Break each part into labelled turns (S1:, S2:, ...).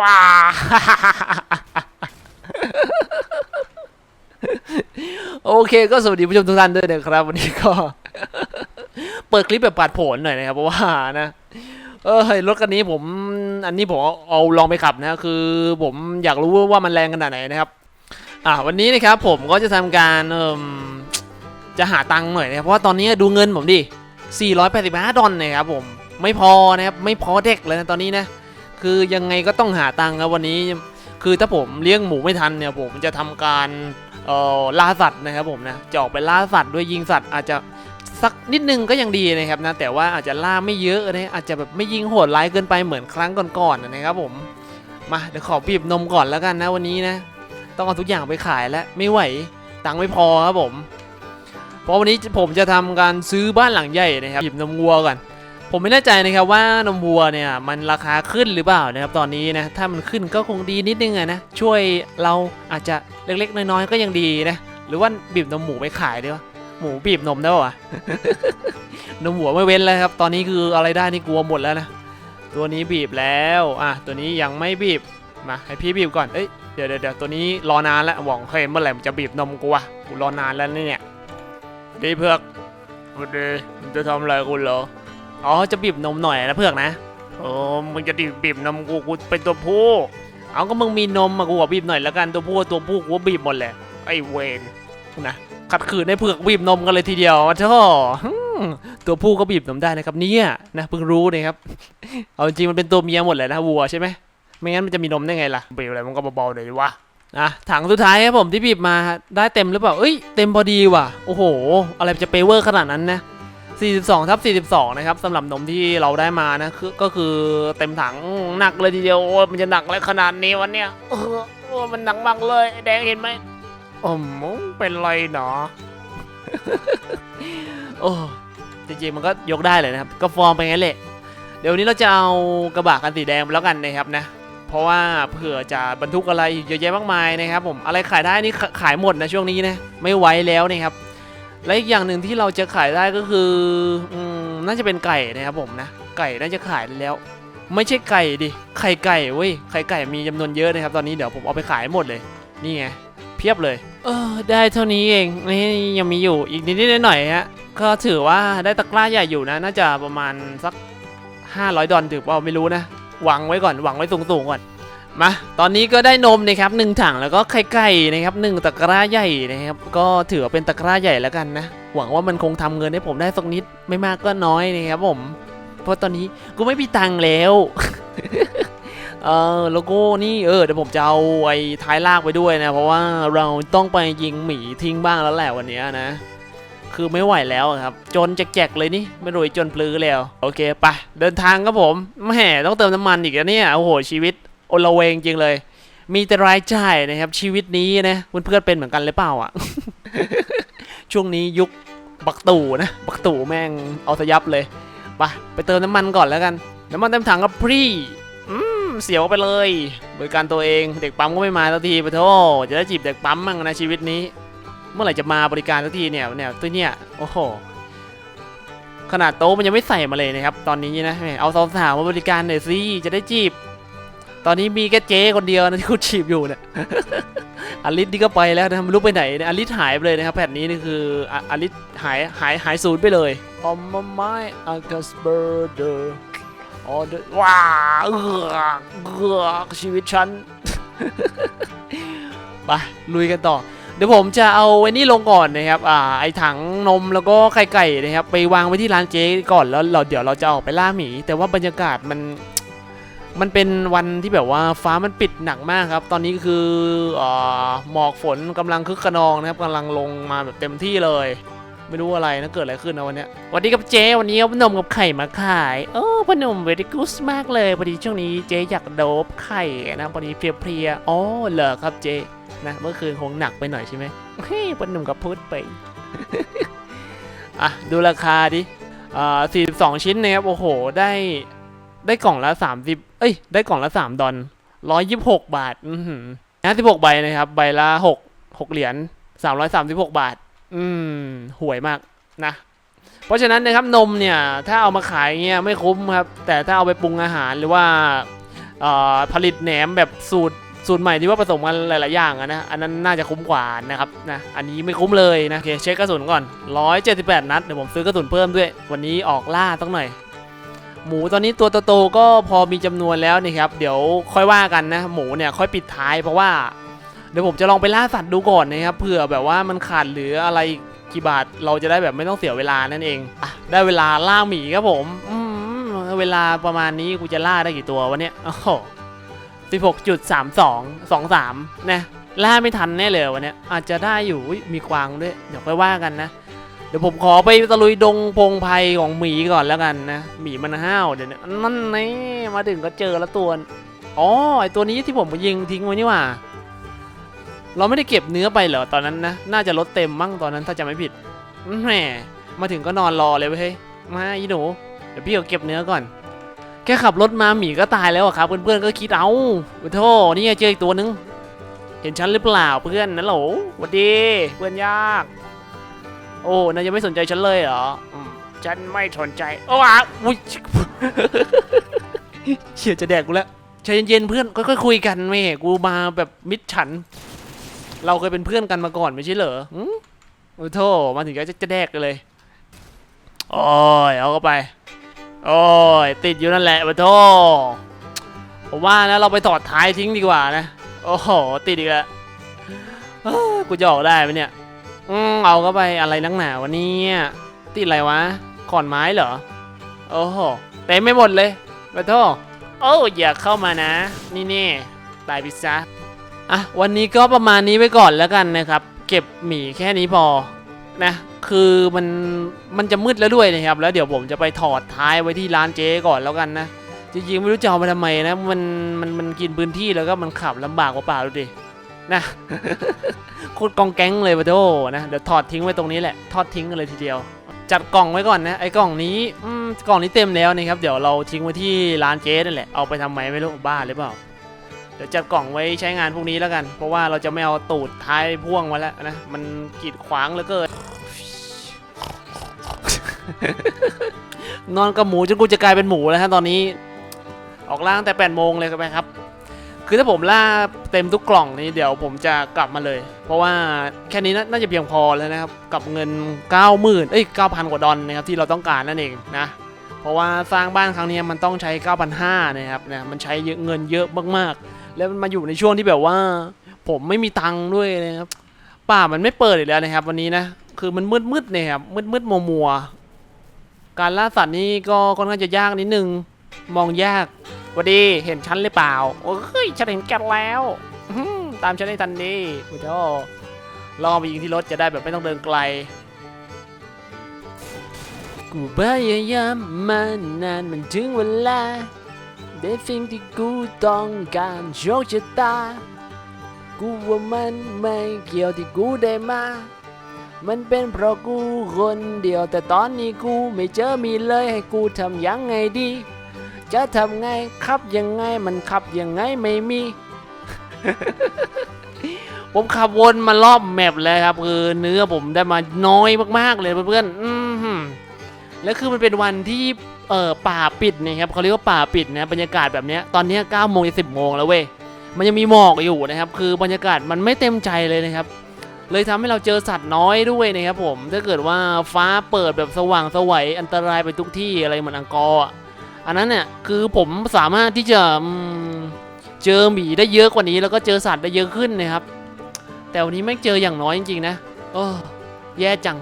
S1: ว้าโอเคก็สวัสดีผู้ชมทุกท่านด้วยนะครับ วันนี้ก็ เปิดคลิปแบบปาดผนหน่อยนะครับเพราะว่านะ เออรถคันนี้ผม อันนี้ผมเอาลองไปขับนะคือผมอยากรู้ว่ามันแรงขนาดไหนนะครับ อ่าวันนี้นะครับผมก็จะทำการเอ่มจะหาตังค์หน่อยนะครับเพราะว่าตอนนี้ดูเงินผมดิ485ดอลนะครับผมไม่พอนะครับไม่พอเด็กเลยนะตอนนี้นะ คือยังไงก็ต้องหาตังค์ครับวันนี้ คือถ้าผมเลี้ยงหมูไม่ทันเนี่ยผมจะทำการเอ่อล่าสัตว์นะครับผมนะจะออกไปล่าสัตว์ด้วยยิงสัตว์อาจจะสักนิดนึงก็ยังดีนะครับนะแต่ว่าอาจจะล่าไม่เยอะนะอาจจะแบบไม่ยิงโหดร้ายเกินไปเหมือนครั้งก่อนๆนะครับผมมาเดี๋ยวขอบีบนมก่อนแล้วกันนะวันนี้นะ ต้องเอาทุกอย่างไปขายแล้วไม่ไหวตังค์ไม่พอครับผม เพราะวันนี้ผมจะทำการซื้อบ้านหลังใหญ่นะครับหยิบนมวัวก่อน ผมไม่แน่ใจนะครับว่านมวัวเนี่ยมันราคาขึ้นหรือเปล่านะครับตอนนี้นะถ้ามันขึ้นก็คงดีนิดนึงอะนะช่วยเราอาจจะเล็กๆน้อยๆก็ยังดีนะหรือว่าบีบนมหมูไปขายดีวะหมูบีบนมได้ปะวะนมหัวไม่เว้นแล้วครับตอนนี้คืออะไรได้นี่กลัวหมดแล้วนะตัวนี้บีบแล้วอะตัวนี้ยังไม่บีบมาให้พี่บีบก่อนเอ้ยเดี๋ยวเดี๋ยวเดี๋ยวตัวนี้รอนานแล้วหวังเฮ้ยเมื่อไหร่มันจะบีบนมกูวะกูรอนานแล้วเนี่ยดีเพือกวันดีมึงจะทำอะไรกูเหรอ อ๋อจะบีบนมหน่อยนะเพือกนะโอ้มึงจะบีบบีบนมกูกูเป็นตัวผู้เอาก็มึงมีนมมากูขอบีบหน่อยแล้วกันตัวผู้ตัวผู้กูก็บีบหมดแหละไอ้เวนนะขัดขืนในเผือกบีบนมกันเลยทีเดียวมาท่อฮึ่มตัวผู้ก็บีบนมได้นะครับเนี่ยนะเพิ่งรู้นะครับ เอาจริงๆมันเป็นตัวเมียหมดเลยนะวัวใช่ไหมไม่งั้นมันจะมีนมได้ไงล่ะบีบอะไรมันก็เบาๆหน่อยดิวะอะถังสุดท้ายครับผมที่บีบมาได้เต็มหรือเปล่าเอ้ยเต็มพอดีว่ะโอ้โห อะไรจะเปเวอร์ขนาดนั้นนะ 42ทับ42 นะครับสำหรับนมที่เราได้มานะคือก็คือเต็มถังหนักเลยทีเดียวโอ้ยมันจะหนักอะไรขนาดนี้วันเนี้ยเออโอ้มันหนักมากเลยแดงเห็นไหมอ๋อมเป็นไรเนาะโอ้จริงๆมันก็ยกได้เลยนะครับ ก็ฟอร์มไปงั้นแหละเดี๋ยวนี้เราจะเอากระบะคันสีแดงไปแล้วกันนะครับนะ เพราะว่าเผื่อจะบรรทุกอะไรเยอะแยะมากมายนะครับ ผมอะไรขายได้นี่ขขายหมดนะช่วงนี้นะไม่ไหวแล้วนะครับ และอีกอย่างหนึ่งที่เราจะขายได้ก็คืออืมน่าจะเป็นไก่นะครับผมนะ ไก่น่าจะขายได้แล้ว ไม่ใช่ไก่ดิ ไข่ไก่เว้ย ไข่ไก่มีจำนวนเยอะนะครับ ตอนนี้เดี๋ยวผมเอาไปขายหมดเลย นี่ไง เพียบเลย เออ ได้เท่านี้เอง นี่ยังมีอยู่ อีกนิดๆหน่อยๆฮะ ก็ถือว่าได้ตะกร้าใหญ่อยู่นะ น่าจะประมาณสัก 500 ดอลถือเปล่าไม่รู้นะ หวังไว้ก่อน หวังไว้สูงๆก่อน มา ตอนนี้ก็ได้นมนะครับหนึ่งถังแล้วก็ไข่ไก่นะครับหนึ่งตะกร้าใหญ่นะครับ ก็ถือว่าเป็นตะกร้าใหญ่แล้วกันนะ หวังว่ามันคงทำเงินให้ผมได้สักนิดไม่มากก็น้อยนะครับผม เพราะตอนนี้กูไม่มีตังค์แล้ว เออแล้วก็นี่เออเดี๋ยวผมจะเอาไอ้ท้ายลากไปด้วยนะ เพราะว่าเราต้องไปยิงหมีทิ้งบ้างแล้วแหละวันนี้นะ คือไม่ไหวแล้วครับ จนแจกๆเลยนี่ไม่รวยจนปลื้อแล้ว โอเคไปเดินทางครับผมแหมต้องเติมน้ำมันอีกแล้วเนี่ยโอ้โหชีวิต โอละเวงจริงเลย มีแต่รายจ่ายนะครับ ชีวิตนี้นะเพื่อนๆเป็นเหมือนกันหรือเปล่าอะ ช่วงนี้ยุคบักตู่นะ บักตู่แม่งเอาสยับเลยไปไปเติมน้ำมันก่อนแล้วกัน น้ำมันเต็มถังครับพรี่อืมเสียวไปเลยบริการตัวเองเด็กปั๊มก็ไม่มาสักทีปะโทจะได้จีบเด็กปั๊มมั่งนะชีวิตนี้ เมื่อไหร่จะมาบริการสักทีเนี่ยเนี่ยตัวเนี่ยโอ้โหขนาดโต๊ะมันยังไม่ใส่มาเลยนะครับ ตอนนี้นะเอาสาวๆมาบริการหน่อยสิจะได้จีบ ตอนนี้มีแค่เจ๊คนเดียวนะที่คุณจีบอยู่เนี่ยอลิสนี่ก็ไปแล้วนะไม่รู้ไปไหนเนี่ยอลิสหายไปเลยนะครับแผ่นนี้นี่คืออะอลิสหายหายหายศูนย์ไปเลยออมมาไม้อากัสเบอร์เดอร์ออเดว้าเอือกเอือกชีวิตฉันไปลุยกันต่อ เดี๋ยวผมจะเอาไว้นี่ลงก่อนนะครับอ่าไอถังนมแล้วก็ไข่ไก่นะครับไปวางไว้ที่ร้านเจ๊ก่อนแล้วเราเดี๋ยวเราจะออกไปล่าหมี แต่ว่าบรรยากาศมัน มันเป็นวันที่แบบว่าฟ้ามันปิดหนักมากครับ ตอนนี้คืออหมอกฝนกำลังคึกขนองนะครับกำลังลงมาแบบเต็มที่เลย ไม่รู้อะไรนะเกิดอะไรขึ้นนะวันนี้สวัสดีครับเจ๊วันนี้เอานมกับไข่มาขายโอ้พนมเวดีกูสมากเลยพอดีช่วงนี้เจ๊อยากโดบไข่นะพอดีเพลียๆอ๋อเหรอครับเจ๊นะเมื่อคืนคงหนักไปหน่อยใช่ไหมเฮ้ยปนมกับพูดไปอะดูราคาดิอ่า42ชิ้นนะครับโอ้โหได้ ได้กล่องละ30เอ้ย ได้กล่องละ3ดอล126บหกบาท อือหือ56ใบนะครับ ใบละ6 6เหรียญ336บหกบาท อืมห่วยมากนะ เพราะฉะนั้นนะครับนมเนี่ย ถ้าเอามาขายเงี้ยไม่คุ้มครับ แต่ถ้าเอาไปปรุงอาหารหรือว่าอ่อผลิตแหนมแบบสูตรสูตรใหม่ที่ว่าผสมกันหลาย ๆ อย่างนะ อันนั้นน่าจะคุ้มกว่านะครับนะ อันนี้ไม่คุ้มเลยนะ โอเค เช็คกระสุนก่อน 178 นัด เดี๋ยวผมซื้อกระสุนเพิ่มด้วย วันนี้ออกล่าต้องหน่อย หมูตอนนี้ตัวโตๆก็พอมีจำนวนแล้วนี่ครับ เดี๋ยวค่อยว่ากันนะ หมูเนี่ยค่อยปิดท้ายเพราะว่า เดี๋ยวผมจะลองไปล่าสัตว์ดูก่อนนะครับเผื่อแบบว่ามันขาดหลืออะไรกี่บาทเราจะได้แบบไม่ต้องเสียเวลานั่นเองอะได้เวลาล่าหมีครับผมอืมเวลาประมาณนี้กูจะล่าได้กี่ตัววะเนี่ยโอ้โหสิบหกจุดสามสองสองสามนะล่าไม่ทันแน่เลยวันเนี้ยอาจจะได้อยู่มีกวางด้วย เดี๋ยวค่อยว่ากันนะ ดี๋ยวผมขอไปตะลุยดงพงไพของหมีก่อนแล้วกันนะ หมีมันห้าวเดี๋ยวนี้นั่นไงมาถึงก็เจอแล้วตัว อ๋อไอตัวนี้ที่ผมยิงทิ้งไว้นี่ว่า เราไม่ได้เก็บเนื้อไปเหรอตอนนั้นนะ น่าจะลดเต็มมั้งตอนนั้นถ้าจะไม่ผิด แหม มาถึงก็นอนรอเลยเว้ย มาอีหนู เดี๋ยวพี่เอาเก็บเนื้อก่อน แค่ขับรถมาหมีก็ตายแล้วครับเพื่อนๆก็คิดเอาโอ้โธ่นี่เจออีกตัวนึง เห็นฉันหรือเปล่าเพื่อนนั่นโหลสวัสดี เพื่อนยาก โอ้นายยังไม่สนใจฉันเลยเหรออืมฉันไม่สนใจ โอ้อะอุ้ย เฉียจะแดกกูแล้วใจเย็นๆเพื่อนค่อยๆคุยกันแม่กูมาแบบมิดฉัน เราเคยเป็นเพื่อนกันมาก่อนไม่ใช่เหรออืมโอ้โธ่มาถึงก็จะจะแดกกันเลย โอ้ยเอาเข้าไป โอ้ยติดอยู่นั่นแหละโอ้โธ่ผมว่านะเราไปถอดท้ายทิ้งดีกว่านะ โอ้โหติดอีกแล้วเอ้อกูจะออกได้ไหมเนี่ย อืมเอาเข้าไปอะไรนักหนาวะเนี่ยติดอะไรวะขอนไม้เหรอ โอ้โหเต็มไม่หมดเลยโอ้โธ่โอ้อย่าเข้ามานะ นี่นี่ตายพิซซ่าอะวันนี้ก็ประมาณนี้ไว้ก่อนแล้วกันนะครับ เก็บหมีแค่นี้พอนะคือมันมันจะมืดแล้วด้วยนะครับ แล้วเดี๋ยวผมจะไปถอดท้ายไว้ที่ร้านเจ๊ก่อนแล้วกันนะจริงๆไม่รู้จะเอามาทำไมนะมันมันมันกินพื้นที่แล้วก็มันขับลำบากกว่าเปล่าดูดิ นะโคตรกองแก๊งเลยปะโดนะเดี๋ยวถอดทิ้งไว้ตรงนี้แหละทอดทิ้งกันเลยทีเดียว จัดกล่องไว้ก่อนนะไอ้กล่องนี้อืมกล่องนี้เต็มแล้วนะครับเดี๋ยวเราทิ้งไว้ที่ร้านเจ๊นั่นแหละเอาไปทำไมไม่รู้บ้าหรือเปล่าเดี๋ยวจัดกล่องไว้ใช้งานพวกนี้แล้วกัน เพราะว่าเราจะไม่เอาตูดท้ายพ่วงมาแล้วนะมันกีดขวางเหลือเกินนอนกับหมูจนกูจะกลายเป็นหมูแล้วฮะตอนนี้ ออกล่างแต่8โมงเลยไปครับ คือถ้าผมล่าเต็มทุกกล่องนี้เดี๋ยวผมจะกลับมาเลย เพราะว่าแค่นี้น่าจะเพียงพอแล้วนะครับ กับเงิน 90,000เอ้ย9,000 กว่าดอลนะครับที่เราต้องการนั่นเองนะ เพราะว่าสร้างบ้านครั้งนี้มันต้องใช้ 9,500นะครับนะมันใช้เงินเยอะมากๆ แล้วมันมาอยู่ในช่วงที่แบบว่า ผมไม่มีตังค์ด้วยนะครับป่ามันไม่เปิดอีกแล้วนะครับ วันนี้นะคือมันมืดมืดๆเนี่ยครับมืดมืดมัวมัวการล่าสัตว์นี่ก็ค่อนข้างจะยากนิดนึงมองยาก วัสดีเห็นฉันหรือเปล่าโอ้ยฉันเห็นแกแล้วตามฉันให้ทันดีโอ้โหลองไปยิงที่รถจะได้แบบไม่ต้องเดินไกล กูพยายามมานานมันถึงเวลาได้สิ่งที่กูต้องการโชคชะตา กูว่ามันไม่เกี่ยวที่กูได้มา มันเป็นเพราะกูคนเดียวแต่ตอนนี้กูไม่เจอมีเลยให้กูทำยังไงดี จะทำไงขับยังไงมันขับยังไงไม่มี ผมขับวนมารอบแมปเลยครับคือเนื้อผมได้มาน้อยมากๆเลยเพื่อนๆแล้วคือมันเป็นวันที่เออป่าปิดนะครับเขาเรียกว่าป่าปิดนะบรรยากาศแบบนี้ตอนนี้9โมงจะสิบโมงแล้วเว้ยมันยังมีหมอกอยู่นะครับ คือบรรยากาศมันไม่เต็มใจเลยนะครับ เลยทำให้เราเจอสัตว์น้อยด้วยนะครับผมถ้าเกิดว่าฟ้าเปิดแบบสว่างสวัยอันตรายไปทุกที่อะไรเหมือนอังกอร์ อันนั้นเนี่ยคือผมสามารถที่จะเจอหมีได้เยอะกว่านี้ แล้วก็เจอสัตว์ได้เยอะขึ้นนะครับ แต่วันนี้ไม่เจออย่างน้อยจริงๆนะโอ้แย่จัง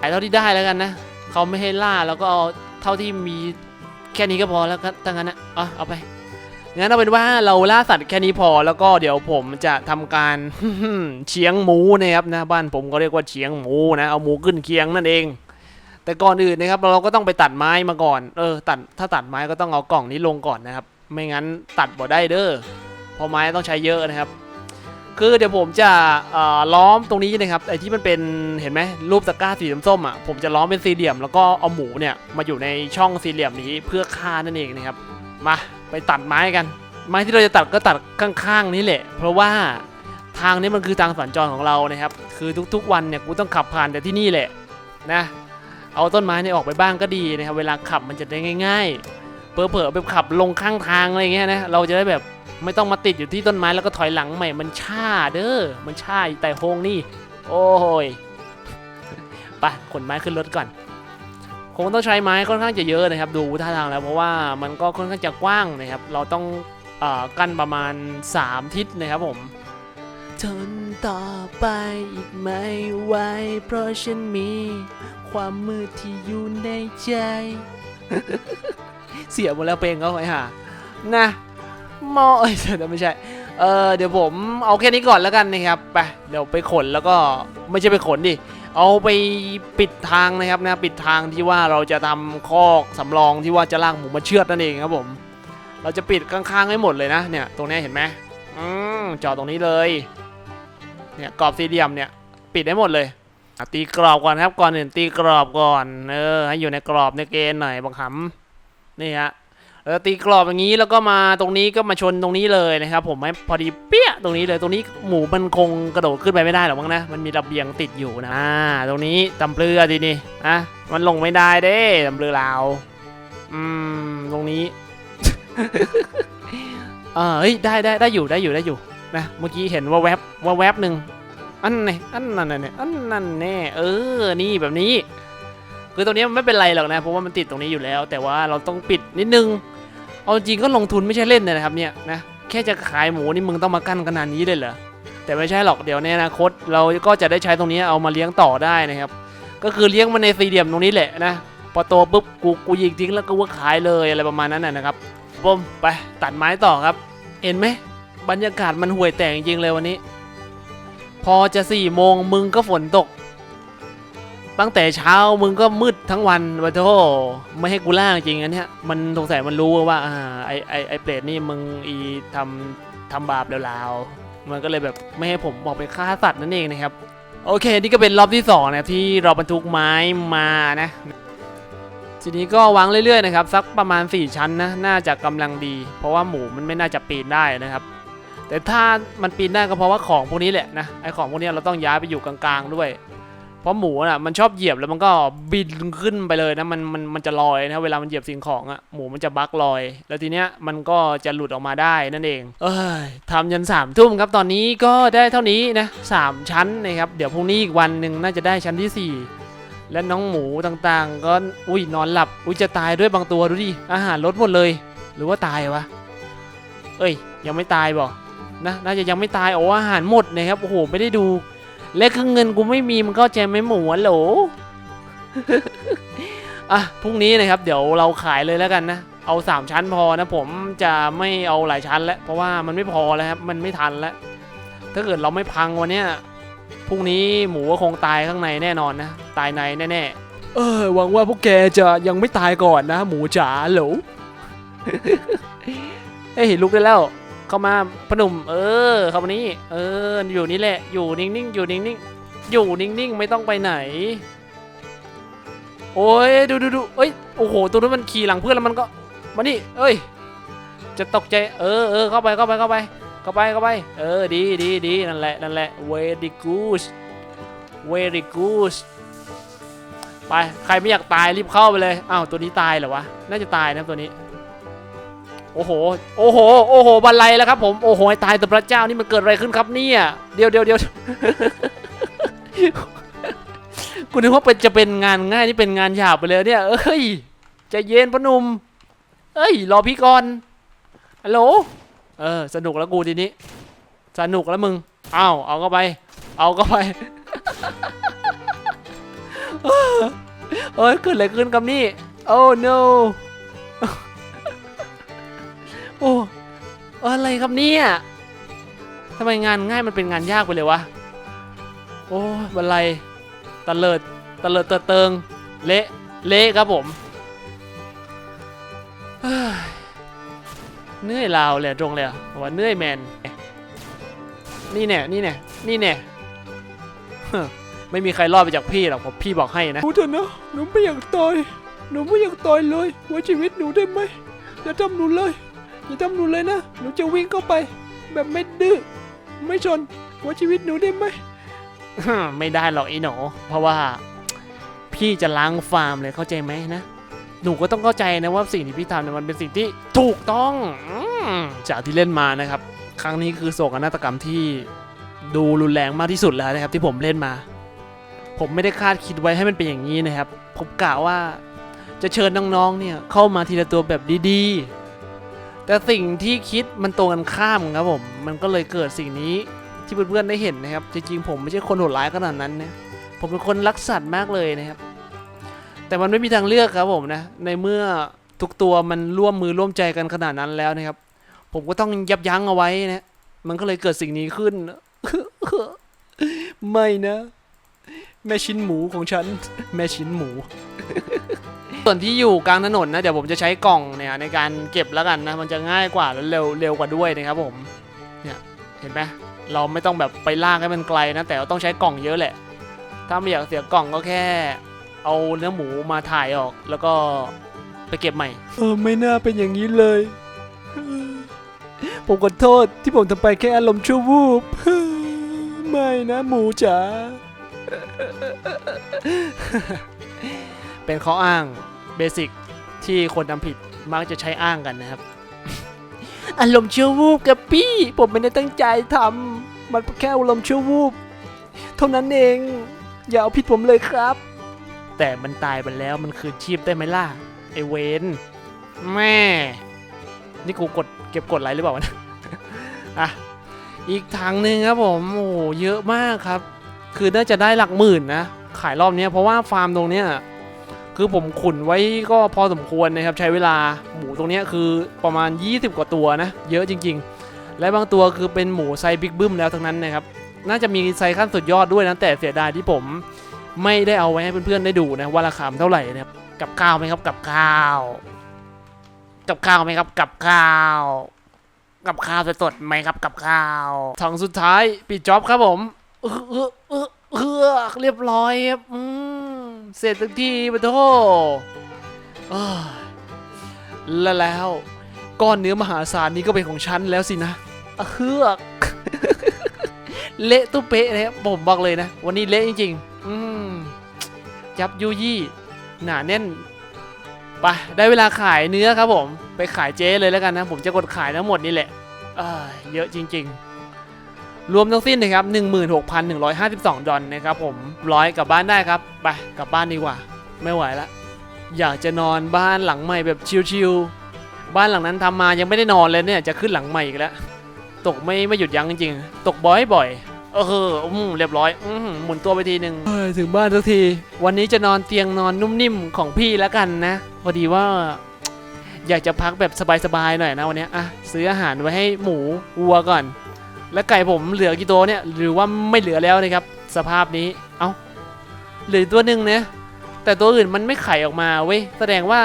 S1: ขายเท่าที่ได้แล้วกันนะเขาไม่ให้ล่าแล้วก็เอาเท่าที่มีแค่นี้ก็พอแล้วก็ตั้งนั้นนะอะเอาไปงั้นเอาเป็นว่าเราล่าสัตว์แค่นี้พอแล้วก็เดี๋ยวผมจะทำการเชียงหมูนะครับนะบ้านผมก็เรียกว่าเชียงหมูนะเอาหมูขึ้นเคียงนั่นเอง แต่ก่อนอื่นนะครับเราก็ต้องไปตัดไม้มาก่อน เออตัดถ้าตัดไม้ก็ต้องเอากล่องนี้ลงก่อนนะครับ ไม่งั้นตัดบ่ได้เด้อเพราะไม้ต้องใช้เยอะนะครับ คือเดี๋ยวผมจะล้อมตรงนี้นะครับไอ้ที่มันเป็นเห็นไหมรูปตะกร้าสีส้มๆอะผมจะล้อมเป็นสี่เหลี่ยม แล้วก็เอาหมูเนี่ยมาอยู่ในช่องสี่เหลี่ยมนี้เพื่อฆ่านั่นเองนะครับ มาไปตัดไม้กัน ไม้ที่เราจะตัดก็ตัดข้างๆนี้แหละ เพราะว่าทางนี้มันคือทางสัญจรของเรานะครับ คือทุกๆ วันเนี่ยกูต้องขับผ่านแต่ที่นี่แหละนะ เอาต้นไม้เนี่ยออกไปบ้างก็ดีนะครับเวลาขับมันจะได้ง่ายๆเผลอๆแบบขับลงข้างทางอะไรเงี้ยนะเราจะได้แบบไม่ต้องมาติดอยู่ที่ต้นไม้แล้วก็ถอยหลังใหม่มันช่าเด้อมันช่าแต่โฮงนี่ โอ้ยไปขนไม้ขึ้นรถก่อนคงต้องใช้ไม้ค่อนข้างจะเยอะนะครับ ดูท่าทางแล้วเพราะว่ามันก็ค่อนข้างจะกว้างนะครับ เราต้องอกั้นประมาณ 3 ทิศนะครับผมทนต่อไปอีกไม่ไหวเพราะฉันมี ความมืดที่อยู่ในใจ เสียหมดแล้วเพลงเขาไอ้ห่านะมอเอ้ยแต่ไม่ใช่ เออเดี๋ยวผมเอาแค่นี้ก่อนแล้วกันนะครับ ไป เดี๋ยวไปขนแล้วก็ไม่ใช่ไปขนดิ เอาไปปิดทางนะครับนะ ปิดทางที่ว่าเราจะทำคอกสำรองที่ว่าจะลากหมูมาเชือดนั่นเองครับผม เราจะปิดข้างๆให้หมดเลยนะ เนี่ย ตรงนี้เห็นไหมอืมจอดตรงนี้เลย เนี่ยกรอบสี่เหลี่ยมเนี่ย ปิดได้หมดเลย อตีกรอบก่อนครับ ก่อนอื่นตีกรอบก่อน เออ ให้อยู่ในกรอบในเกณฑ์หน่อยบังคับนี่ฮะแล้วตีกรอบอย่างนี้แล้วก็มาตรงนี้ก็มาชนตรงนี้เลยนะครับ ผมให้พอดีเปี้ยตรงนี้เลยตรงนี้หมูมันคงกระโดดขึ้นไปไม่ได้หรอกมั้งนะมันมีระเบียงติดอยู่นะอ่าตรงนี้ตำเปลือทีนี่อะมันลงไม่ได้เด้ตำเปลือลาวอืมตรงนี้เออเฮ้ยได้ได้ได้อยู่ได้อยู่ได้อยู่นะเมื่อกี้เห็นว่าแวบว่าแวบหนึ่ง อันไหนอันนั้นเนี่ยอันนั้นแน่เออนี่แบบนี้ คือตรงนี้มันไม่เป็นไรหรอกนะเพราะว่ามันติดตรงนี้อยู่แล้ว แต่ว่าเราต้องปิดนิดนึง เอาจริงก็ลงทุนไม่ใช่เล่นเลยนะครับเนี่ยนะแค่จะขายหมูนี่มึงต้องมากั้นขนาดนี้เลยเหรอแต่ไม่ใช่หรอกเดี๋ยวในอนาคต เราก็จะได้ใช้ตรงนี้เอามาเลี้ยงต่อได้นะครับ ก็คือเลี้ยงมันในสี่เหลี่ยมตรงนี้แหละนะพอโตปุ๊บกูกูยิงทิ้งแล้วก็ว่าขายเลยอะไรประมาณนั้นนะครับผมไปตัดไม้ต่อครับ เห็นไหมบรรยากาศมันห่วยแตกจริงเลยวันนี้ พอจะสี่โมงมึงก็ฝนตก ตั้งแต่เช้ามึงก็มืดทั้งวันวะโธ่ไม่ให้กูล่างจริงอันเนี้ยมันสงสัยมันรู้ว่าอ่าไอไอไอเปรตนี่มึงอีทำทำบาปแล้วๆมันก็เลยแบบไม่ให้ผมบอกไปฆ่าสัตว์นั่นเองนะครับ โอเค นี่ก็เป็นรอบที่สองนะที่เราบรรทุกไม้มานะทีนี้ก็วางเรื่อยๆนะครับสักประมาณ 4 ชั้นนะน่าจะกำลังดี เพราะว่าหมูมันไม่น่าจะปีนได้นะครับ แต่ถ้ามันปีนได้ก็เพราะว่าของพวกนี้แหละนะไอของพวกนี้เราต้องย้ายไปอยู่กลางๆด้วย เพราะหมูน่ะมันชอบเหยียบแล้วมันก็บินขึ้นไปเลยนะมันมันมันจะลอยนะเวลามันเหยียบสิ่งของอะหมูมันจะบักลอย แล้วทีเนี้ยมันก็จะหลุดออกมาได้นั่นเอง เอ้ยทำยันสามทุ่มครับตอนนี้ก็ได้เท่านี้นะสามชั้นนะครับเดี๋ยวพรุ่งนี้อีกวันหนึ่งน่าจะได้ชั้นที่สี่และน้องหมูต่างๆ ก็อุ้ยนอนหลับ อุ้ยจะตายด้วยบางตัวดูดิอาหารลดหมดเลย หรือว่าตายวะ เอ้ย ยังไม่ตายบ่ นะน่าจะยังไม่ตายโอ้อาหารหมดนะครับโอ้โหไม่ได้ดู และคือเงินกูไม่มีมันก็แจมไม่หมูอะโหลอะพรุ่งนี้นะครับ เดี๋ยวเราขายเลยแล้วกันนะเอา3ชั้นพอนะผมจะไม่เอาหลายชั้นแล้วเพราะว่ามันไม่พอแล้วครับมันไม่ทันแล้วถ้าเกิดเราไม่พังวันเนี้ยพรุ่งนี้หมูก็คงตายข้างในแน่นอนนะตายในแน่ๆเออหวังว่าพวกแกจะยังไม่ตายก่อนนะ หมูจ๋าโหลเอ้ยลุกได้แล้ว เข้ามาพนุ่ม เออ เข้ามานี่เออ อยู่นี่แหละ อยู่นิ่งๆ อยู่นิ่งๆ อยู่นิ่งๆ ไม่ต้องไปไหน โอ้ย ดูดูดูเอ้ย โอ้โห ตัวนั้นมันขี่หลังเพื่อนแล้วมันก็ มานี่ เอ้ย จะตกใจ เออเออเข้าไป เข้าไป เข้าไป เข้าไป เข้าไป เออ ดีดีดีนั่นแหละ นั่นแหละ very good very good ไป ใครไม่อยากตายรีบเข้าไปเลย อ้าว ตัวนี้ตายเหรอวะ น่าจะตายนะตัวนี้ โอ้โห โอ้โห โอ้โห บันไลแล้วครับผม โอ้โหตายแต่พระเจ้านี่มันเกิดอะไรขึ้นครับเนี่ย เดี๋ยวเดี๋ยวเดี๋ยวกูนึกว่าเป็นจะเป็นงานง่ายนี่เป็นงานหยาบไปเลยเนี่ย เอ้ยใจเย็นพอหนุ่มเอ้ย รอพี่ก่อน ฮัลโหล เออ สนุกแล้วกูทีนี้ สนุกแล้วมึงเอาเอาเข้าไป เอาเข้าไปเอ้ยเกิดอะไรขึ้นกับนี่ โอ้ no อะไรครับเนี่ยทำไมงานง่ายมันเป็นงานยากไปเลยวะ โอ้บันไลตะเลิดตะเลิดเตะเติง เละเละครับผมเฮ้ยเหนื่อยลาวเลยตรงเลยว่าเหนื่อยแมน นี่แน่นี่แน่นี่แน่เฮ้อไม่มีใครรอดไปจากพี่หรอกผมพี่บอกให้นะ
S2: หนูเถอะนะหนูไม่อยากตายหนูไม่อยากตายเลยไว้ชีวิตหนูได้ไหมอย่าทำหนูเลย อย่าทำหนูเลยนะ หนูจะวิ่งเข้าไป แบบไม่ดื้อ ไม่ชนไว้ชีวิตหนูได้ไหม
S1: ไม่ได้หรอกไอ้หนูเพราะว่าพี่จะล้างฟาร์มเลยเข้าใจไหมนะ หนูก็ต้องเข้าใจนะว่าสิ่งที่พี่ทำเนี่ยมันเป็นสิ่งที่ถูกต้องอืมจากที่เล่นมานะครับ ครั้งนี้คือโศกนาฏกรรมที่ดูรุนแรงมากที่สุดแล้วนะครับ ที่ผมเล่นมา ผมไม่ได้คาดคิดไว้ให้มันเป็นอย่างนี้นะครับ ผมกะว่าจะเชิญน้องๆเนี่ยเข้ามาทีละตัวแบบดีๆ แต่สิ่งที่คิดมันตรงกันข้ามครับผม มันก็เลยเกิดสิ่งนี้ที่เพื่อนๆได้เห็นนะครับ จริงๆผมไม่ใช่คนโหดร้ายขนาดนั้นนะผมเป็นคนรักสัตว์มากเลยนะครับ แต่มันไม่มีทางเลือกครับผมนะ ในเมื่อทุกตัวมันร่วมมือร่วมใจกันขนาดนั้นแล้วนะครับ ผมก็ต้องยับยั้งเอาไว้นะ มันก็เลยเกิดสิ่งนี้ขึ้น
S2: ไม่นะ แม่ชิ้นหมูของฉัน
S1: แม่ชิ้นหมู ส่วนที่อยู่กลางถนนนะเดี๋ยวผมจะใช้กล่องเนี่ยในการเก็บแล้วกันนะมันจะง่ายกว่าและเร็วเร็วกว่าด้วยนะครับผมเนี่ยเห็นไหมเราไม่ต้องแบบไปลากให้มันไกลนะแต่เราต้องใช้กล่องเยอะแหละ ถ้าไม่อยากเสียกล่องก็แค่ เอาเนื้อหมูมาถ่ายออก แล้วก็ไปเก็บใหม่
S2: เออไม่น่าเป็นอย่างนี้เลย ผมขอโทษที่ผมทำไปแค่อารมณ์ชั่ววูบไม่นะหมูจ๋า
S1: เป็นข้ออ้าง เบสิกที่คนทำผิดมักจะใช้อ้างกันนะครับ
S2: อารมณ์ชั่ววูบกับพี่ ผมไม่ได้ตั้งใจทำมันแค่อารมณ์ชั่ววูบเท่านั้นเองอย่าเอาผิดผมเลยครับ
S1: แต่มันตายไปแล้วมันคืนชีพได้ไหมล่ะไอเวนแม่ นี่กูกดเก็บกดไลค์หรือเปล่าวะเนี่ยอะอีกทางหนึ่งครับผมโอ้โหเยอะมากครับ คือน่าจะได้หลักหมื่นนะ ขายรอบเนี้ยเพราะว่าฟาร์มตรงเนี้ย คือผมขุนไว้ก็พอสมควรนะครับ ใช้เวลาหมูตรงนี้คือประมาณ 20 กว่าตัวนะ เยอะจริง ๆ และบางตัวคือเป็นหมูไซส์บิ๊กบึ้มแล้วทั้งนั้นนะครับ น่าจะมีไซส์ขั้นสุดยอดด้วยนะแต่เสียดายที่ผมไม่ได้เอาไว้ให้เพื่อนๆได้ดูนะว่าราคามเท่าไหร่นะครับกับข้าวไหมครับกับข้าว กับข้าวไหมครับกับข้าวกับข้าวสดๆไหมครับกับข้าวถังสุดท้ายปิดจ็อบครับผมเออเออเออเออเรียบร้อยครับอืม เสร็จทุกทีปะโทและแล้วก้อนเนื้อมหาศาลนี้ก็เป็นของฉันแล้วสินะเฮือกเละตุ้เป๊ะเลยผมบอกเลยนะ วันนี้เละจริงๆ อืมยับยุยี่ หนาแน่นไปได้เวลาขายเนื้อครับผม ไปขายเจ๊เลยแล้วกันนะ ผมจะกดขายทั้งหมดนี่แหละเอ้ยเยอะจริง ๆ รวมทั้งสิ้นนะครับ16,152 ดอลนะครับผมร้อยกลับบ้านได้ครับ ไปกลับบ้านดีกว่า ไม่ไหวละ อยากจะนอนบ้านหลังใหม่แบบชิลๆบ้านหลังนั้นทำมายังไม่ได้นอนเลยเนี่ยจะขึ้นหลังใหม่อีกแล้ว ตกไม่ไม่หยุดยั้งจริงๆ ตกบ่อยบ่อยๆเอออืมเรียบร้อยอืมหมุนตัวไปทีหนึ่ง
S2: เอ้ยถึงบ้านสักที
S1: วันนี้จะนอนเตียงนอนนุ่มนิ่มของพี่แล้วกันนะพอดีว่า อยากจะพักแบบสบายๆหน่อยนะวันนี้อะซื้ออาหารไว้ให้หมูวัวก่อน แล้วไก่ผมเหลือกี่ตัวเนี่ยหรือว่าไม่เหลือแล้วนะครับ สภาพนี้ เอ้าเหลือตัวหนึ่งนะแต่ตัวอื่นมันไม่ไข่ออกมาเว้ยแสดงว่า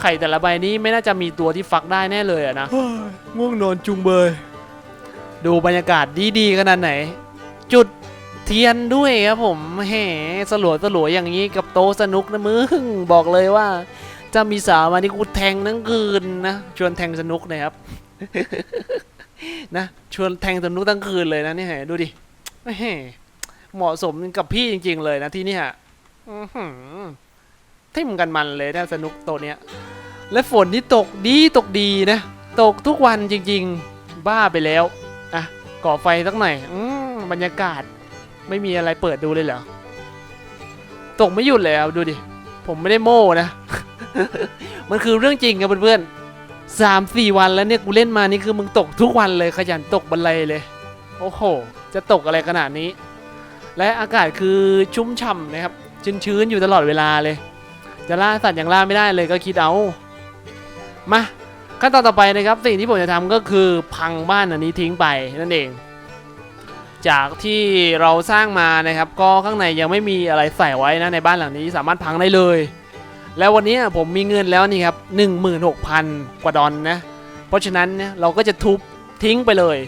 S1: ไข่แต่ละใบนี้ไม่น่าจะมีตัวที่ฟักได้แน่เลยอะนะ
S2: เฮ้ยง่วงนอนจุงเบย
S1: ดูบรรยากาศดีๆขนาดไหน จุดเทียนด้วยครับผมแหมสลัวสลัวๆอย่างนี้กับโตะสนุกนะมึงบอกเลยว่าจะมีสาวมานี่กูแทงทั้งคืนนะชวนแทงสนุกหนะครับ นะชวนแทงสนุกทั้งคืนเลยนะนี่แหมดูดิเหมาะสมกับพี่จริง ๆ เลยนะที่นี่ยอื้อหือทิมกันมันเลยนะสนุกโตะเนี้ย และฝนที่ตกดีตกดีนะ ตกทุกวันจริง ๆ บ้าไปแล้วอะก่อไฟสักหน่อยอบรรยากาศไม่มีอะไรเปิดดูเลยเหรอ ตกไม่หยุดเลยอะดูดิ ผมไม่ได้โม้นะ มันคือเรื่องจริงครับเพื่อนๆ สามสี่วันแล้วเนี่ยกูเล่นมานี่คือมึงตกทุกวันเลยขยันตกบันไลเลย โอ้โห จะตกอะไรขนาดนี้ และอากาศคือชุ่มฉ่ำนะครับ ชื้นๆอยู่ตลอดเวลาเลย จะล่าสัตว์อย่างล่าไม่ได้เลยก็คิดเอา มาขั้นตอนต่อไปนะครับสิ่งที่ผมจะทำก็คือพังบ้านอันนี้ทิ้งไปนั่นเอง จากที่เราสร้างมานะครับ ก็ข้างในยังไม่มีอะไรใส่ไว้นะในบ้านหลังนี้สามารถพังได้เลย แล้ววันนี้ผมมีเงินแล้วนี่ครับ16,000 กว่าดอลนะ เพราะฉะนั้นเนี่ยเราก็จะทุบทิ้งไปเลย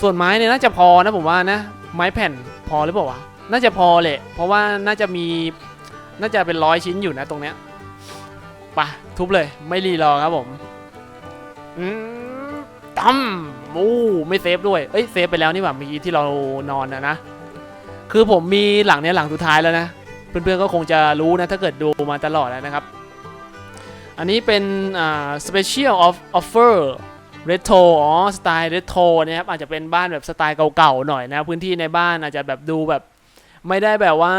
S1: ส่วนไม้เนี่ยน่าจะพอนะผมว่านะ ไม้แผ่นพอหรือเปล่าวะ น่าจะพอแหละ เพราะว่าน่าจะมี น่าจะเป็นร้อยชิ้นอยู่นะตรงเนี้ยไปทุบเลย ไม่รีรอครับผมอืมตั้มโอ้ไม่เซฟด้วย เอ้ยเซฟไปแล้วนี่หว่าเมื่อกี้ที่เรานอนนะนะ คือผมมีหลังเนี้ยหลังสุดท้ายแล้วนะ เพื่อนๆก็คงจะรู้นะ ถ้าเกิดดูมาตลอดแล้วนะครับ อันนี้เป็นอ่า special of offer retro อ๋อสไตล์ retro นะครับอาจจะเป็นบ้านแบบสไตล์เก่าๆหน่อยนะพื้นที่ในบ้านอาจจะแบบดูแบบไม่ได้แบบว่า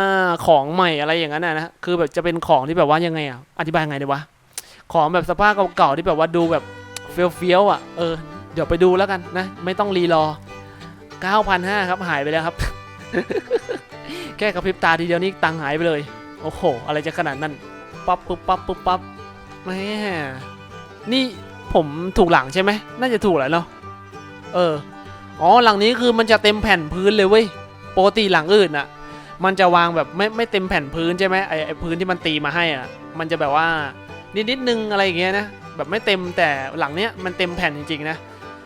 S1: ของใหม่อะไรอย่างนั้นนะนะคือแบบจะเป็นของที่แบบว่ายังไงอะอธิบายยังไงดีวะของแบบสภาพเก่าๆที่แบบว่าดูแบบเฟี้ยวๆอะเออเดี๋ยวไปดูแล้วกันนะ ไม่ต้องรีรอ 9,500 ครับ หายไปแล้วครับ แค่กระพริบตาทีเดียวนี่ตังค์หายไปเลย โอ้โห อะไรจะขนาดนั้น ปั๊บปุ๊บปั๊บปุ๊บปั๊บแม่นี่ผมถูกหลังใช่ไหม น่าจะถูกแหละเนาะ เออ อ๋อ หลังนี้คือมันจะเต็มแผ่นพื้นเลยเว้ย ปกติหลังอื่นอะมันจะวางแบบไม่ไม่เต็มแผ่นพื้นใช่ไหมไอไอพื้นที่มันตีมาให้อะมันจะแบบว่านิดนิดนึงอะไรอย่างเงี้ยนะ แบบไม่เต็มแต่หลังเนี้ยมันเต็มแผ่นจริงๆนะ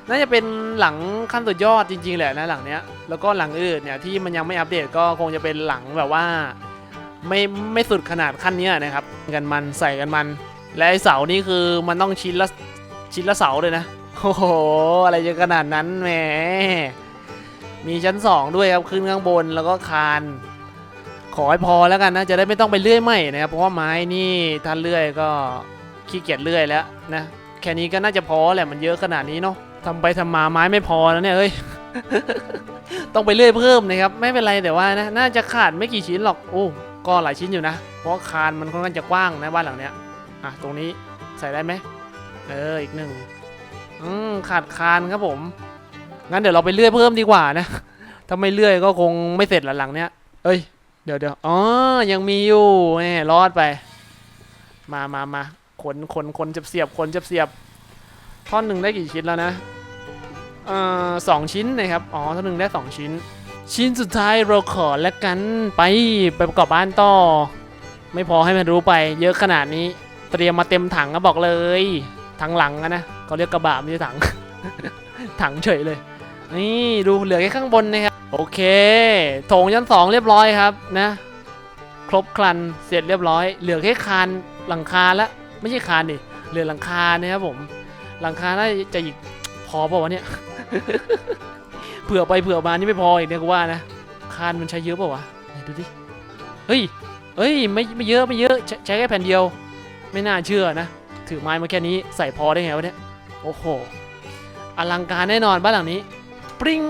S1: น่าจะเป็นหลังขั้นสุดยอดจริง ๆ แหละนะหลังเนี้ยแล้วก็หลังอื่นเนี่ยที่มันยังไม่อัปเดตก็คงจะเป็นหลังแบบว่า ไม่ไม่สุดขนาดขั้นเนี้ยนะครับกันมันใส่กันมัน และไอเสานี่คือมันต้องชิ้นละชิ้นละเสาเลยนะโอ้โหอะไรจะขนาดนั้นแหมมีชั้นสองด้วยครับขึ้นข้างบนแล้วก็คานขอให้พอแล้วกันนะจะได้ไม่ต้องไปเลื่อยใหม่นะครับเพราะว่าไม้นี่ถ้าเลื่อยก็ขี้เกียจเลื่อยแล้วนะแค่นี้ก็น่าจะพอแหละมันเยอะขนาดนี้เนาะ ทำไปทำมาไม้ไม่พอแล้วเนี่ยเอ้ย ต้องไปเลื่อยเพิ่มนะครับไม่เป็นไรแต่ว่านะน่าจะขาดไม่กี่ชิ้นหรอกโอ้ก็หลายชิ้นอยู่นะ เพราะคานมันค่อนข้างจะกว้างนะบ้านหลังเนี้ยอะตรงนี้ใส่ได้ไหมเอออีกหนึ่งอืมขาดคานครับผมงั้นเดี๋ยวเราไปเลื่อยเพิ่มดีกว่านะถ้าไม่เลื่อยก็คงไม่เสร็จละหลังเนี้ยเอ้ยเดี๋ยวเดี๋ยวอ๋อยังมีอยู่แหมรอดไป มามามาขนขนขนจะเสียบขนจะเสียบ ท่อนหนึ่งได้กี่ชิ้นแล้วนะเอ่อสองชิ้นนะครับอ๋อท่อนหนึ่งได้สองชิ้น ชิ้นสุดท้ายเราขอแล้วกันไปไปประกอบบ้านต่อ ไม่พอให้มันรู้ไป เยอะขนาดนี้ เตรียมมาเต็มถังก็บอกเลยถังหลังอะนะเขาเรียกกระบะไม่ใช่ถัง ถังเฉยเลย นี่ดูเหลือแค่ข้างบนนะครับโอเคโถงชั้นสองเรียบร้อยครับนะ ครบครันเสร็จเรียบร้อย เหลือแค่คานหลังคาละไม่ใช่คานดิเหลือหลังคานะครับผม หลังคาน่าจะอีกพอเปล่าวะเนี่ย เผื่อไปเผื่อมานี่ไม่พออีกเนี่ยกูว่านะ คานมันใช้เยอะเปล่าวะไหนดูดิ เฮ้ยเฮ้ยไม่ไม่เยอะไม่เยอะใช้แค่แผ่นเดียว ไม่น่าเชื่อนะ ถือไม้มาแค่นี้ใส่พอได้ไงวะเนี่ย โอ้โห อลังการแน่นอนบ้านหลังนี้ ปริง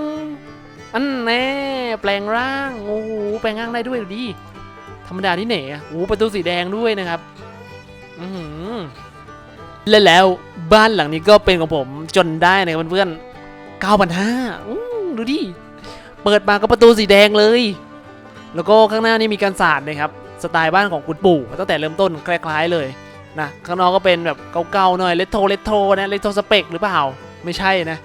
S1: อันแน่แปลงร่าง โอ้โห แปลงร่างได้ด้วยดูดิ ธรรมดาที่ไหนอะโอ้โหประตูสีแดงด้วยนะครับ อือหือ และแล้วบ้านหลังนี้ก็เป็นของผมจนได้นะครับเพื่อนๆ9,500ดูดิ เปิดมาก็ประตูสีแดงเลย แล้วก็ข้างหน้านี่มีการสาดนะครับ สไตล์บ้านของคุณปู่ตั้งแต่เริ่มต้นคล้ายๆเลยนะข้างนอกก็เป็นแบบเก่าๆหน่อยเลตโทเลตโทนะเลตโทสเปกหรือเปล่า ไม่ใช่นะ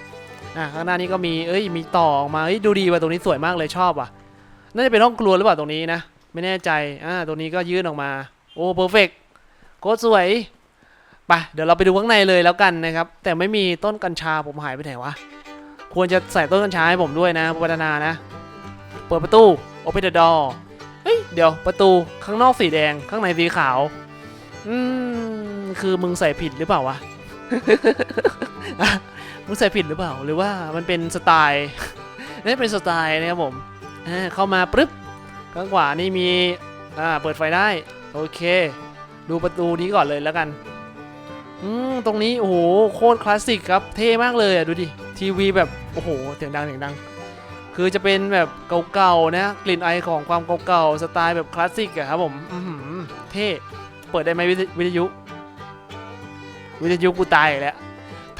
S1: อะข้างหน้านี้ก็มีเอ้ยมีต่อออกมาเอ้ยดูดีว่ะตรงนี้สวยมากเลยชอบว่ะน่าจะเป็นห้องครัวหรือเปล่าตรงนี้นะ ไม่แน่ใจอ่าตรงนี้ก็ยื่นออกมา โอ้เพอร์เฟกโคตรสวย ไปเดี๋ยวเราไปดูข้างในเลยแล้วกันนะครับ แต่ไม่มีต้นกัญชาผมหายไปไหนวะ ควรจะใส่ต้นกัญชาให้ผมด้วยนะพัฒนานะ เปิดประตู open the door เฮ้ย เดี๋ยวประตูข้างนอกสีแดงข้างในสีขาว อืม คือมึงใส่ผิดหรือเปล่าวะ มึงใส่ผิดหรือเปล่า หรือว่ามันเป็นสไตล์นี่เป็นสไตล์นะครับผมเข้ามาปึ๊บข้างขวานี่มี อ่า เปิดไฟได้ โอเค ดูประตูนี้ก่อนเลยแล้วกัน อืมตรงนี้โอ้โหโคตรคลาสสิกครับเท่มากเลยอะดูดิทีวีแบบโอ้โหเสียงดังเสียงดัง คือจะเป็นแบบเก่าๆนะกลิ่นไอของความเก่าๆสไตล์แบบคลาสสิกอะครับผมอือหือเท่เปิดได้ไหมวิทยุ วิทยุกูตายแล้ว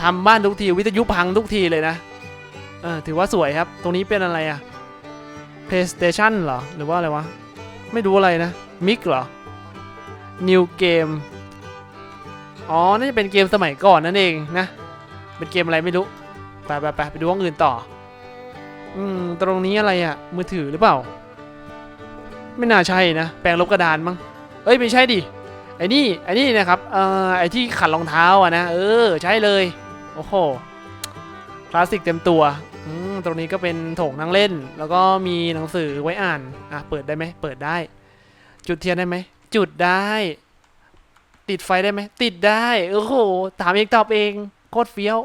S1: ทำบ้านทุกทีวิทยุพังทุกทีเลยนะเออถือว่าสวยครับ ตรงนี้เป็นอะไรอะ PlayStation เหรอ หรือว่าอะไรวะ ไม่รู้อะไรนะ มิกเหรอ New Game อ๋อ น่าจะเป็นเกมสมัยก่อนนั่นเองนะ เป็นเกมอะไรไม่รู้ ไปไปไปไปดูห้องอื่นต่อ อืม ตรงนี้อะไรอะมือถือหรือเปล่า ไม่น่าใช่นะ แปลงลบกระดานมั้ง เอ้ย ไม่ใช่ดิ ไอ้นี่ ไอ้นี่นะครับ เอ่อ ไอ้ที่ขัดรองเท้าอะนะ เออ ใช่เลย โอ้โห คลาสสิกเต็มตัว อืม ตรงนี้ก็เป็นโถงนั่งเล่น แล้วก็มีหนังสือไว้อ่าน อะ เปิดได้ไหม เปิดได้ จุดเทียนได้ไหม จุดได้ ติดไฟได้ไหม ติดได้ โอ้โห ถามเองตอบเอง โคตรเฟี้ยว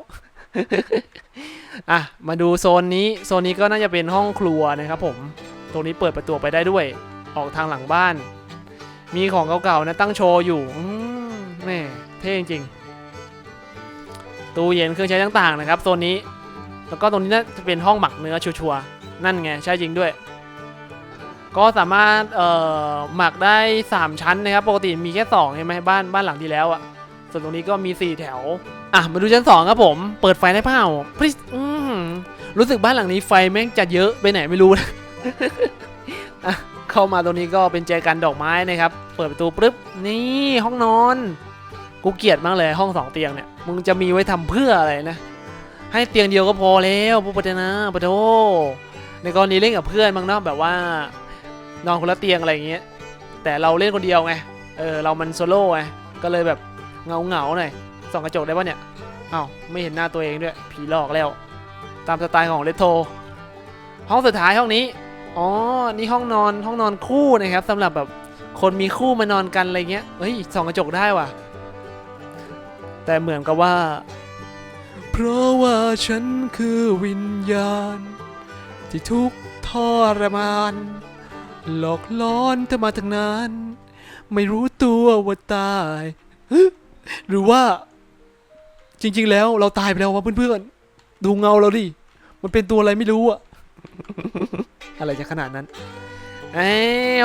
S1: อะ มาดูโซนนี้ โซนนี้ก็น่าจะเป็นห้องครัวนะครับผม ตรงนี้เปิดประตูไปได้ด้วย ออกทางหลังบ้าน มีของเก่าๆนะตั้งโชว์อยู่อืมแม่เท่จริงๆตู้เย็นเครื่องใช้ต่างๆนะครับโซนนี้ แล้วก็ตรงนี้น่าจะเป็นห้องหมักเนื้อชัวร์ๆนั่นไง ใช่จริงด้วย ก็สามารถเอ่อหมักได้ 3 ชั้นนะครับ ปกติมีแค่2ใช่ไหมบ้านบ้านหลังที่แล้วอะ่ะ ส่วนตรงนี้ก็มี 4 แถว อะ มาดูชั้น 2 ครับผม เปิดไฟได้เปล่าพริสอืมรู้สึกบ้านหลังนี้ไฟแม่งจะเยอะไปไหนไม่รู้นะอะเข้ามาตรงนี้ก็เป็นแจกันดอกไม้นะครับ เปิดประตูปุ๊บ นี่ห้องนอน กูเกลียดมากเลยห้องสองเตียงเนี่ย มึงจะมีไว้ทำเพื่ออะไรนะ ให้เตียงเดียวก็พอแล้วปุ๊บปะเจนะปะโทในกรณีเล่นกับเพื่อนบางเนาะแบบว่า นอนคนละเตียงอะไรอย่างเงี้ยแต่เราเล่นคนเดียวไงเออเรามันโซโล่ไงก็เลยแบบเงาเงาๆหน่อยส่องกระจกได้ปะเนี่ยอ้าวไม่เห็นหน้าตัวเองด้วยผีหลอกแล้ว ตามสไตล์ของเลโทห้องสุดท้ายห้องนี้อ๋อนี่ห้องนอนห้องนอนคู่นะครับสำหรับแบบคนมีคู่มานอนกันอะไรเงี้ยเฮ้ยส่องกระจกได้ว่ะ แต่เหมือนกับว่า
S2: เพราะว่าฉันคือวิญญาณ ที่ทุกทรมาน หลอกล้อนเธอมาทั้งนั้น ไม่รู้ตัวว่าตาย หรือว่า จริง ๆ แล้วเราตายไปแล้ววะเพื่อนๆ ดูเงาเราดิ มันเป็นตัวอะไรไม่รู้อะ
S1: อะไรจะขนาดนั้นเอ้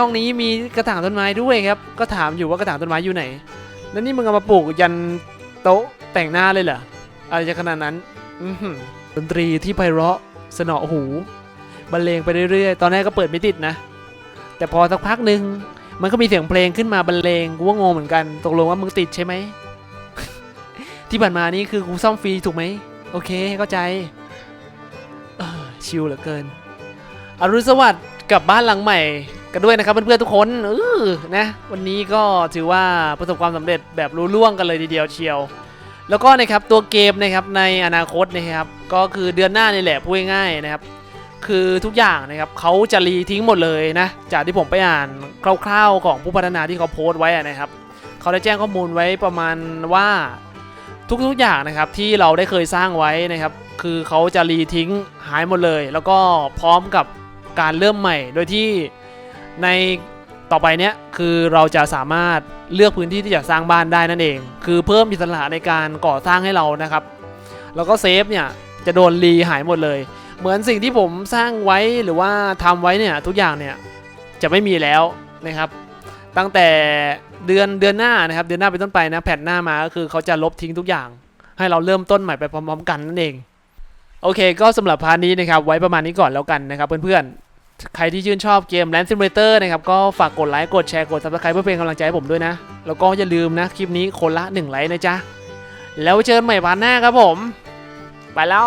S1: ห้องนี้มีกระถางต้นไม้ด้วยครับ ก็ถามอยู่ว่ากระถางต้นไม้อยู่ไหน แล้วนี่มึงเอามาปลูกยันโต๊ะแต่งหน้าเลยเหรอ อะไรจะขนาดนั้นดนตรีที่ไพเราะสนอหูบรรเลงไปเรื่อยๆ ตอนแรกก็เปิดไม่ติดนะ แต่พอสักพักหนึ่งมันก็มีเสียงเพลงขึ้นมาบรรเลงกูก็งงเหมือนกันตกลงว่ามึงติดใช่ไหม ที่ผ่านมานี่คือกูซ่อมฟรีถูกไหมโอเคเข้าใจชิลเหลือเกิน อรุณสวัสดิ์กลับบ้านหลังใหม่กันด้วยนะครับเพื่อนๆทุกคนเออนะ วันนี้ก็ถือว่าประสบความสำเร็จแบบรู้ล่วงกันเลยทีเดียวเชียว แล้วก็นะครับตัวเกมนะครับในอนาคตนะครับ ก็คือเดือนหน้านี่แหละพูดง่ายๆนะครับ คือทุกอย่างนะครับเขาจะรีทิ้งหมดเลยนะจากที่ผมไปอ่านคร่าวๆของผู้พัฒนาที่เขาโพสต์ไว้นะครับเขาได้แจ้งข้อมูลไว้ประมาณว่าทุกๆอย่างนะครับที่เราได้เคยสร้างไว้นะครับ คือเขาจะรีทิ้งหายหมดเลย แล้วก็พร้อมกับการเริ่มใหม่ โดยที่ในต่อไปเนี้ยคือเราจะสามารถเลือกพื้นที่ที่จะสร้างบ้านได้นั่นเอง คือเพิ่มอิสระในการก่อสร้างให้เรานะครับ แล้วก็เซฟเนี่ยจะโดนรีหายหมดเลย เหมือนสิ่งที่ผมสร้างไว้หรือว่าทำไว้เนี่ยทุกอย่างเนี่ยจะไม่มีแล้วนะครับ ตั้งแต่เดือนเดือนหน้านะครับเดือนหน้าเป็นต้นไปนะแผ่นหน้ามาก็คือเขาจะลบทิ้งทุกอย่าง ให้เราเริ่มต้นใหม่ไปพร้อม ๆ กันนั่นเอง โอเค ก็สำหรับพาร์ทนี้นะครับไว้ประมาณนี้ก่อนแล้วกันนะครับเพื่อนๆ ใครที่ชื่นชอบเกม Land Simulator นะครับก็ฝากกดไลค์กดแชร์กด Subscribe เพื่อเป็นกำลังใจให้ผมด้วยนะ แล้วก็อย่าลืมนะคลิปนี้คนละ1ไลค์นะจ๊ะแล้วเจอกันใหม่พาร์ทหน้าครับผม ไปแล้ว